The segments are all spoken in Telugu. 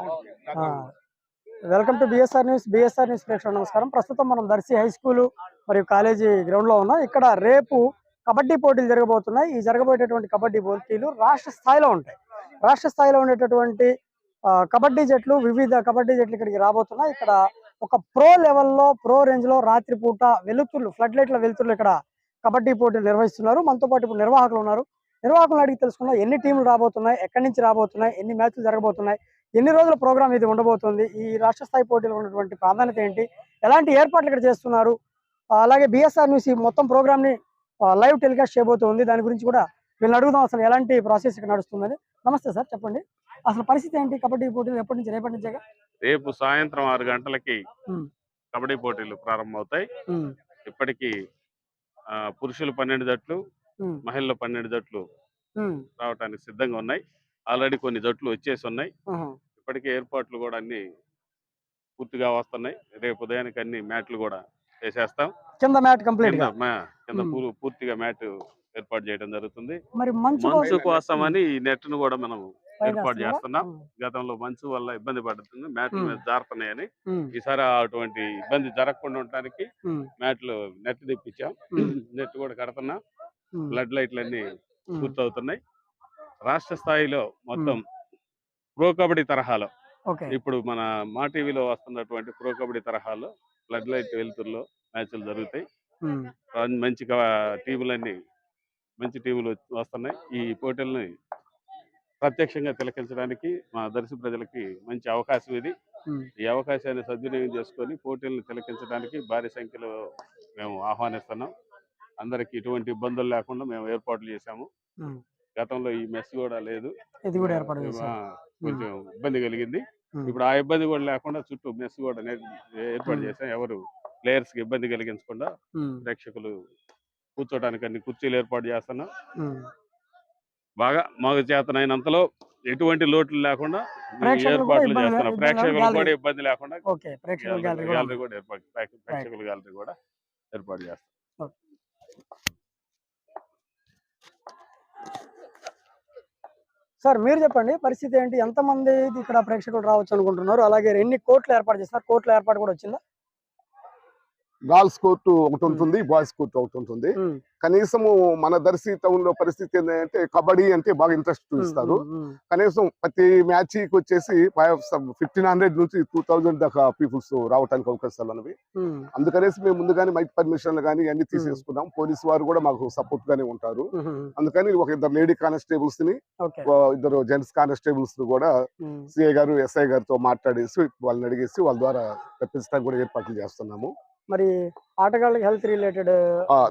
ఆ, welcome to BSR news BSR news ప్రేక్షకులు నమస్కారం. ప్రస్తుతం మనం దర్శి హై స్కూల్ మరియు కాలేజీ గ్రౌండ్లో ఉన్నాం. ఇక్కడ రేపు కబడ్డీ పోటీలు జరగబోతున్నాయి. ఈ జరగబోయేటటువంటి కబడ్డీ పోటీలు రాష్ట్ర స్థాయిలో ఉంటాయి. రాష్ట్ర స్థాయిలో ఉండేటటువంటి ఆ, కబడ్డీ జట్లు వివిధ కబడ్డీ జట్లు ఇక్కడికి రాబోతున్నాయి. ఇక్కడ ఒక ప్రో లెవెల్లో ప్రో రేంజ్లో రాత్రిపూట వెలుతుర్లు ఫ్లడ్ లైట్ల వెలుతుర్లు ఇక్కడ కబడ్డీ పోటీలు నిర్వహిస్తున్నారు. మనతో పాటు ఇప్పుడు నిర్వాహకులు ఉన్నారు. నిర్వాహకులను అడిగి తెలుసుకుందాం. ఎన్ని టీంలు రాబోతున్నాయి ఎక్కడి నుంచి రాబోతున్నాయి ఎన్ని మ్యాచ్లు జరగబోతున్నాయి ఎన్ని రోజుల ప్రోగ్రామ్ ఇది ఉండబోతుంది ఈ రాష్ట్ర స్థాయి పోటీలో ఉన్నటువంటి ప్రాధాన్యత ఏంటి ఎలాంటి ఏర్పాట్లు ఇక్కడ చేస్తున్నారు అలాగే బిఎస్ఆర్ న్యూస్ ఈ మొత్తం ప్రోగ్రామ్ని లైవ్ టెలికాస్ట్ చేయబోతుంది. దాని గురించి కూడా వీళ్ళని అడుగుదాం అసలు ఎలాంటి ప్రాసెస్ ఇక్కడ నడుస్తుందని. నమస్తే సార్ చెప్పండి. అసలు పరిస్థితి ఏంటి కబడ్డీ పోటీలు ఎప్పటి నుంచి రేపటి నుంచే రేపు సాయంత్రం ఆరు గంటలకి. కబడ్డీ పోటీలు ప్రారంభమవుతాయి. ఇప్పటికి ఆ, పురుషులు పన్నెండు జట్లు మహిళలు పన్నెండు జట్లు రావడానికి సిద్ధంగా ఉన్నాయి. ఆల్రెడీ కొన్ని జట్లు వచ్చేసి ఉన్నాయి. ఇప్పటికే ఏర్పాట్లు కూడా అన్ని పూర్తిగా వస్తున్నాయి. రేపు ఉదయానికి అన్ని మ్యాట్లు కూడా వేసేస్తాం. కింద మ్యాట్ కంప్లీట్ కింద పూర్తిగా మ్యాట్ ఏర్పాటు చేయడం జరుగుతుంది. మరి మంచు కోసం అని ఈ నెట్ను కూడా మనం ఏర్పాటు? చేస్తున్నాం. గతంలో మంచు వల్ల ఇబ్బంది పడుతుంది. Mat um. మీద జారుతున్నాయని ఈసారి అటువంటి ఇబ్బంది జరగకుండా ఉండటానికి మ్యాట్లు నెట్ తెప్పించాం. నెట్ కూడా కడుతున్నాం. ఉమ్, బ్లడ్ లైట్లు అన్ని ఉమ్, పూర్తవుతున్నాయి. రాష్ట్ర స్థాయిలో మొత్తం ప్రో కబడ్డీ తరహాలో ఇప్పుడు మన మా టీవీలో వస్తున్నటువంటి ప్రో కబడ్డీ తరహాలో బ్లడ్ లైట్ వెలుతురులో మ్యాచ్లు జరుగుతాయి. మంచి టీములన్నీ మంచి టీములు వస్తున్నాయి. ఈ పోటీల్ని ప్రత్యక్షంగా తిలకించడానికి మా దర్శి ప్రజలకి మంచి అవకాశం ఇది. ఈ అవకాశాన్ని సద్వినియోగం చేసుకొని పోటీలను తిలకించడానికి భారీ సంఖ్యలో మేము ఆహ్వానిస్తున్నాం. అందరికి ఎటువంటి ఇబ్బందులు లేకుండా మేము ఏర్పాట్లు చేశాము. గతంలో ఈ మెస్ కూడా లేదు. ఇది కూడా ఏర్పాటు కొంచెం ఇబ్బంది కలిగింది. ఇప్పుడు ఆ ఇబ్బంది కూడా లేకుండా చుట్టూ మెస్ కూడా ఏర్పాటు. చేశాం. ఎవరు ప్లేయర్స్కి ఇబ్బంది కలిగించకుండా ప్రేక్షకులు కూర్చోడానికి అన్ని కుర్చీలు ఏర్పాటు చేస్తున్నాం. బాగా మగ చేతనైనంతలో ఎటువంటి లోట్లు లేకుండా ఏర్పాట్లు చేస్తున్నాం. ప్రేక్షకులు. కూడా ఇబ్బంది లేకుండా గ్యాలరీ కూడా ఏర్పాటు ప్రేక్ష- ప్రేక్షకుల గ్యాలరీ కూడా ఏర్పాటు చేస్తాం. సార్ మీరు చెప్పండి పరిస్థితి ఏంటి? ఎంతమంది ఇక్కడ ప్రేక్షకులు రావచ్చు అనుకుంటున్నారు? అలాగే ఎన్ని కోట్లు ఏర్పాటు చేస్తారు కోట్ల ఏర్పాటు కూడా వచ్చిందా? గర్ల్స్ కోర్టు ఒకటి ఉంటుంది బాయ్స్ కోర్టు ఒకటి ఉంటుంది. కనీసము మన దర్శి టౌన్లో పరిస్థితి ఏంటంటే కబడ్డీ అంటే బాగా ఇంట్రెస్ట్ చూపిస్తారు. కనీసం ప్రతి మ్యాచ్కి వచ్చేసి ఫిఫ్టీన్ హండ్రెడ్ నుంచి టూ థౌజండ్ దాకా పీపుల్స్ రావడానికి అవకాశాలు ఉన్నవి ఉమ్, అందుకనేసి మేము ముందుగానే మైక్ పర్మిషన్లు కానీ అన్ని తీసేసుకున్నాం. పోలీసు వారు కూడా మాకు సపోర్ట్ గానే ఉంటారు అందుకని ఒక ఇద్దరు లేడీ కానిస్టేబుల్స్ని ఇద్దరు జెంట్స్ కానిస్టేబుల్స్ కూడా సిఐ గారు ఎస్ఐ గారితో మాట్లాడేసి వాళ్ళని అడిగేసి వాళ్ళ ద్వారా తెప్పించడానికి కూడా ఏర్పాట్లు చేస్తున్నాము. మరి ఆటగాళ్ళకి హెల్త్ రిలేటెడ్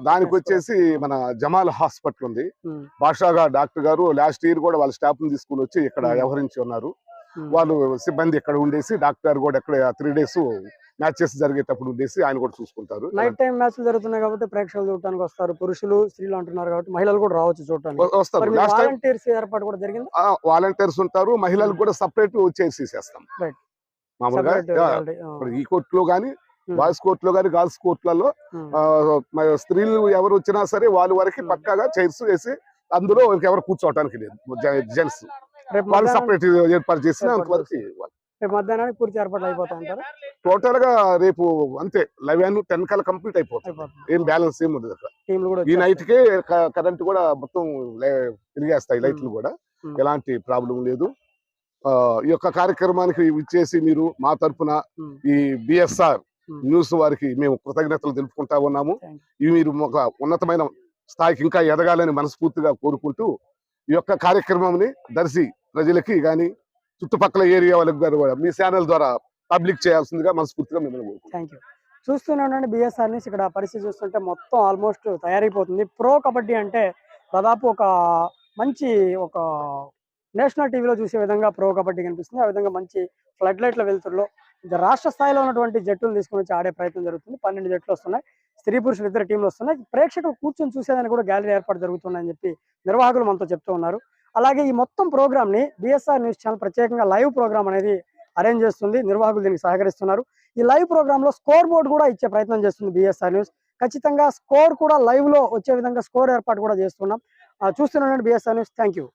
దానికి వచ్చేసి మన జమాల్ హాస్పిటల్ ఉంది. భాషాగా డాక్టర్ గారు లాస్ట్ ఇయర్ కూడా వాళ్ళ స్టాఫ్ని తీసుకుని వచ్చి ఇక్కడ. వ్యవహరించి ఉన్నారు. వాళ్ళు సిబ్బంది ఇక్కడ ఉండేసి డాక్టర్ గారు కూడా ఇక్కడ త్రీ డేస్ మ్యాచెస్ జరిగేటప్పుడు ఉండేసి ఆయన కూడా చూసుకుంటారు. నైట్ టైం మ్యాచ్లు జరుగుతున్నాయి కాబట్టి ప్రేక్షకులు చూడటానికి వస్తారు. పురుషులు స్త్రీలు అంటున్నారు కాబట్టి మహిళలు కూడా రావచ్చు చూడటానికి. వస్తారు. వాలంటీర్స్ ఏర్పాటు కూడా జరిగింది? వాలంటీర్స్ ఉంటారు. మహిళలకు కూడా సపరేట్ చేసి చేస్తాం. మామూలుగా ఈ కోర్టులో కానీ బాయ్స్ కోర్టులో కానీ గర్ల్స్ కోర్టులలో స్త్రీలు ఎవరు వచ్చినా సరే వాళ్ళ వరకు. పక్కాగా చైర్స్ వేసి అందులో ఎవరు కూర్చోవటానికి లేదు. జెంట్స్. వాళ్ళు సపరేట్ ఏర్పాటు చేసిన అంతవరకు రేపు మధ్యాహ్నానికి పూర్తి ఏర్పాట్లు అయిపోతా ఉంటారు? టోటల్గా రేపు అంతే లెవెన్ టెన్ కల్లా కంప్లీట్ అయిపోతుంది. ఏం బ్యాలెన్స్ ఏం ఉండదు ఈ. నైట్ కే కరెంట్ కూడా మొత్తం లే- తిరిగేస్తాయి లైట్లు కూడా. ఎలాంటి ప్రాబ్లం లేదు. ఆ, ఈ యొక్క కార్యక్రమానికి ఇచ్చేసి మీరు మా తరపున ఉమ్, ఈ బిఎస్ఆర్. న్యూస్ వారికి మేము కృతజ్ఞతలు తెలుపుకుంటా ఉన్నాము. ఇవి మీరు ఒక ఉన్నతమైన స్థాయికి ఇంకా ఎదగాలని మనస్ఫూర్తిగా కోరుకుంటూ ఈ యొక్క కార్యక్రమంని దర్శి ప్రజలకి కానీ చుట్టుపక్కల ఏరియా వాళ్ళకి కూడా మీ ఛానల్ ద్వారా పబ్లిక్ చేయాల్సిందిగా మనస్ఫూర్తిగా మిమ్మల్ని కోరుకుంటున్నాం. Thank you. చూస్తూనే ఉండండి బిఎస్ఆర్ న్యూస్ ఇక్కడ పరిస్థితి చూస్తుంటే మొత్తం ఆల్మోస్ట్ తయారైపోతుంది. ప్రో కబడ్డీ అంటే దాదాపు ఒక మంచి ఒక నేషనల్ టీవీలో చూసే విధంగా ప్రో కబడ్డీ కనిపిస్తుంది. ఆ విధంగా మంచి ఫ్లడ్ లైట్ల వెలుతురులో రాష్ట్ర స్థాయిలో ఉన్నటువంటి జట్టులు తీసుకొని వచ్చి ఆడే ప్రయత్నం జరుగుతుంది. పన్నెండు జట్లు వస్తున్నాయి. స్త్రీ పురుషులు ఇద్దరు టీంలు వస్తున్నాయి. ప్రేక్షకులు కూర్చొని చూసేదానికి కూడా గ్యాలరీ ఏర్పాటు జరుగుతుందని చెప్పి నిర్వాహకులు మనతో చెప్తూ ఉన్నారు. అలాగే ఈ మొత్తం ప్రోగ్రామ్ని బిఎస్ఆర్ న్యూస్ ఛానల్ ప్రత్యేకంగా లైవ్ ప్రోగ్రామ్ అనేది అరేంజ్ చేస్తుంది. నిర్వాహకులు దీనికి సహకరిస్తున్నారు. ఈ లైవ్ ప్రోగ్రామ్లో స్కోర్ బోర్డు కూడా ఇచ్చే ప్రయత్నం చేస్తుంది బిఎస్ఆర్ న్యూస్ ఖచ్చితంగా స్కోర్ కూడా లైవ్లో వచ్చే విధంగా స్కోర్ ఏర్పాటు కూడా చేస్తున్నాం. చూస్తున్నాను బిఎస్ఆర్ న్యూస్ థ్యాంక్ యూ